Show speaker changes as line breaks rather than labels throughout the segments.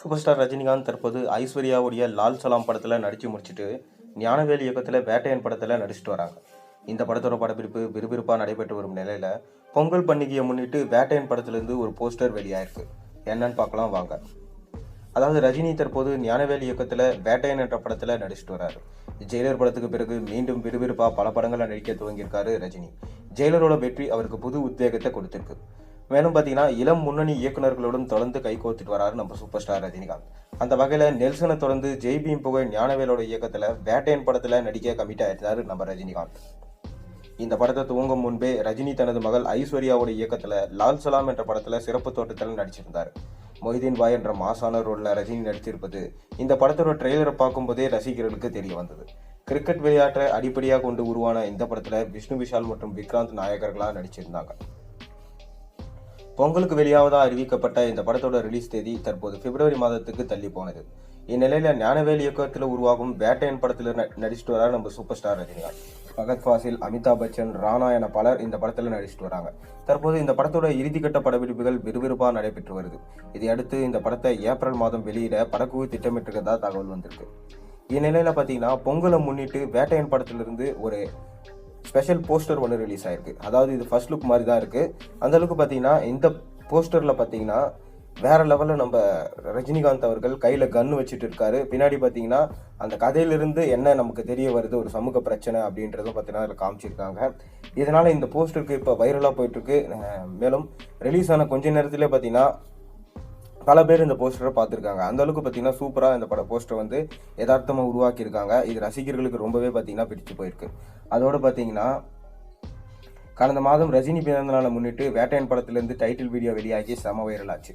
Super star Rajinikanth தற்போது ஐஸ்வர்யாவுடைய லால் சலாம் படத்தில் நடித்து முடிச்சுட்டு ஞானவேல் இயக்கத்தில் வேட்டையன் படத்தில் நடிச்சிட்டு வராங்க. இந்த படத்தோட படப்பிடிப்பு விறுவிறுப்பாக நடைபெற்று வரும் நிலையில் பொங்கல் பண்டிகையை முன்னிட்டு வேட்டையன் படத்துலேருந்து ஒரு போஸ்டர் வெளியாயிருக்கு. என்னன்னு பார்க்கலாம் வாங்க. அதாவது ரஜினி தற்போது ஞானவேல் இயக்கத்தில் வேட்டையன் என்ற படத்தில் நடிச்சிட்டு வராரு. ஜெயிலர் படத்துக்கு பிறகு மீண்டும் விறுவிறுப்பாக பல படங்களில் நடிக்க துவங்கியிருக்காரு ரஜினி. ஜெயிலரோட வெற்றி அவருக்கு புது உத்வேகத்தை கொடுத்திருக்கு. மேலும் பார்த்தீங்கன்னா இளம் முன்னணி இயக்குநர்களுடன் தொடர்ந்து கைகோர்த்துட்டு வராரு நம்ம சூப்பர் ஸ்டார் ரஜினிகாந்த். அந்த வகையில் நெல்சனை தொடர்ந்து ஜெய் புகழ் ஞானவேலோட இயக்கத்தில் வேட்டையன் படத்தில் நடிக்க கமிட் ஆயிருந்தாரு நம்ம ரஜினிகாந்த். இந்த படத்தை துவங்கும் முன்பே ரஜினி தனது மகள் ஐஸ்வர்யாவோட இயக்கத்தில் லால் சலாம் என்ற படத்தில் சிறப்பு தோட்டத்தில் நடிச்சிருந்தார். மொய்தீன் பாய் என்ற மாசான ரோலில் ரஜினி நடித்திருப்பது இந்த படத்தோட ட்ரெய்லரை பார்க்கும்போதே ரசிகர்களுக்கு தெரிய வந்தது. கிரிக்கெட் விளையாட்டை அடிப்படையாக கொண்டு உருவான இந்த படத்தில் விஷ்ணு விஷால் மற்றும் விக்ராந்த் நாயகர்களாக நடிச்சிருந்தாங்க. பொங்கலுக்கு வெளியாவதாக அறிவிக்கப்பட்ட இந்த படத்தோட ரிலீஸ் தேதி தற்போது பிப்ரவரி மாதத்துக்கு தள்ளி போனது. இந்நிலையில ஞானவேல் இயக்கத்தில் உருவாகும் வேட்டையன் படத்தில் ந- நடிச்சிட்டு வராரு நம்ம சூப்பர் ஸ்டார் ரஜினிகாந்த். பகத் ஃபாசில் அமிதாப் பச்சன் ராணா என பலர் இந்த படத்தில் நடிச்சிட்டு வராங்க. தற்போது இந்த படத்தோட இறுதிக்கட்ட படப்பிடிப்புகள் விறுவிறுப்பாக நடைபெற்று வருது. இதையடுத்து இந்த படத்தை ஏப்ரல் மாதம் வெளியிட படக்குழு திட்டமிட்டிருக்கிறதா தகவல் வந்திருக்கு. இந்நிலையில் பார்த்தீங்கன்னா பொங்கலை முன்னிட்டு வேட்டையன் படத்திலிருந்து ஒரு ஸ்பெஷல் போஸ்டர் ஒன்று ரிலீஸ் ஆயிருக்கு. அதாவது இது ஃபர்ஸ்ட் லுக் மாதிரி தான் இருக்கு. அந்த அளவுக்கு பார்த்தீங்கன்னா இந்த போஸ்டரில் பார்த்தீங்கன்னா வேற லெவலில் நம்ம ரஜினிகாந்த் அவர்கள் கையில் கன் வச்சுட்டு இருக்காரு. பின்னாடி பார்த்தீங்கன்னா அந்த கதையிலிருந்து என்ன நமக்கு தெரிய வருது ஒரு சமூக பிரச்சனை அப்படின்றதும் பார்த்தீங்கன்னா அதில் காமிச்சிருக்காங்க. இதனால இந்த போஸ்டருக்கு இப்போ வைரலாக போயிட்டுருக்கு மேலும் ரிலீஸ் ஆன கொஞ்ச நேரத்திலே பார்த்தீங்கன்னா பல பேர் இந்த போஸ்டரை பார்த்துருக்காங்க. அந்த அளவுக்கு பார்த்தீங்கன்னா சூப்பராக இந்த பட போஸ்டர் வந்து யதார்த்தமாக உருவாக்கியிருக்காங்க. இது ரசிகர்களுக்கு ரொம்பவே பார்த்தீங்கன்னா பிடிச்சு போயிருக்கு. அதோடு பார்த்தீங்கன்னா கடந்த மாதம் ரஜினி பிறந்தநாளை முன்னிட்டு வேட்டையன் படத்திலிருந்து டைட்டில் வீடியோ வெளியாகி செம வைரல் ஆச்சு.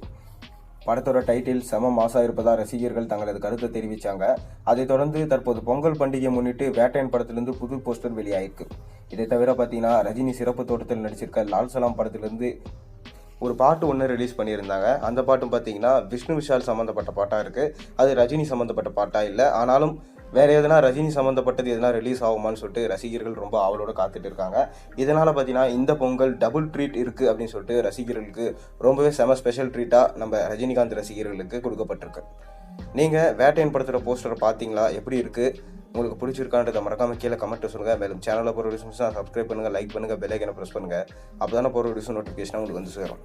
படத்தோட டைட்டில் செம மாசா இருப்பதா ரசிகர்கள் தங்களது கருத்தை தெரிவித்தாங்க அதைத் தொடர்ந்து தற்போது பொங்கல் பண்டிகையை முன்னிட்டு வேட்டையன் படத்திலிருந்து புது போஸ்டர் வெளியாயிருக்கு. இதை தவிர பார்த்தீங்கன்னா ரஜினி சிறப்பு தோட்டத்தில் நடிச்சிருக்க லால் சலாம் படத்திலிருந்து ஒரு பாட்டு ஒன்று ரிலீஸ் பண்ணியிருந்தாங்க. அந்த பாட்டும் பார்த்தீங்கன்னா விஷ்ணு விஷால் சம்மந்தப்பட்ட பாட்டாக இருக்குது அது ரஜினி சம்மந்தப்பட்ட பாட்டாக இல்லை. ஆனாலும் வேற எதுனா ரஜினி சம்மந்தப்பட்டது எதுனா ரிலீஸ் ஆகுமான்னு சொல்லிட்டு ரசிகர்கள் ரொம்ப ஆவலோடு காத்துட்டு இருக்காங்க. இதனால் பார்த்தீங்கன்னா இந்த பொங்கல் டபுள் ட்ரீட் இருக்குது அப்படின்னு சொல்லிட்டு ரசிகர்களுக்கு ரொம்பவே செம ஸ்பெஷல் ட்ரீட்டாக நம்ம ரஜினிகாந்த் ரசிகர்களுக்கு கொடுக்கப்பட்டிருக்கு. நீங்கள் வேட்டையன் படத்தோட போஸ்டரை பார்த்தீங்களா எப்படி இருக்குது உங்களுக்கு பிடிச்சிருக்கான்றதை மறக்காம கீழே கமெண்ட் சொல்லுங்க. மேலும் சேனலில் போகிற வீடியோஸ் சப்ஸ்கிரைப் பண்ணுங்கள் லைக் பண்ணுங்கள் பெல் ஐக்கனை ப்ரெஸ் பண்ணுங்கள் அப்போ தானே போகிற வீடியோஸ் நோட்டிஃபிகேஷன் உங்களுக்கு வந்து சேரும்.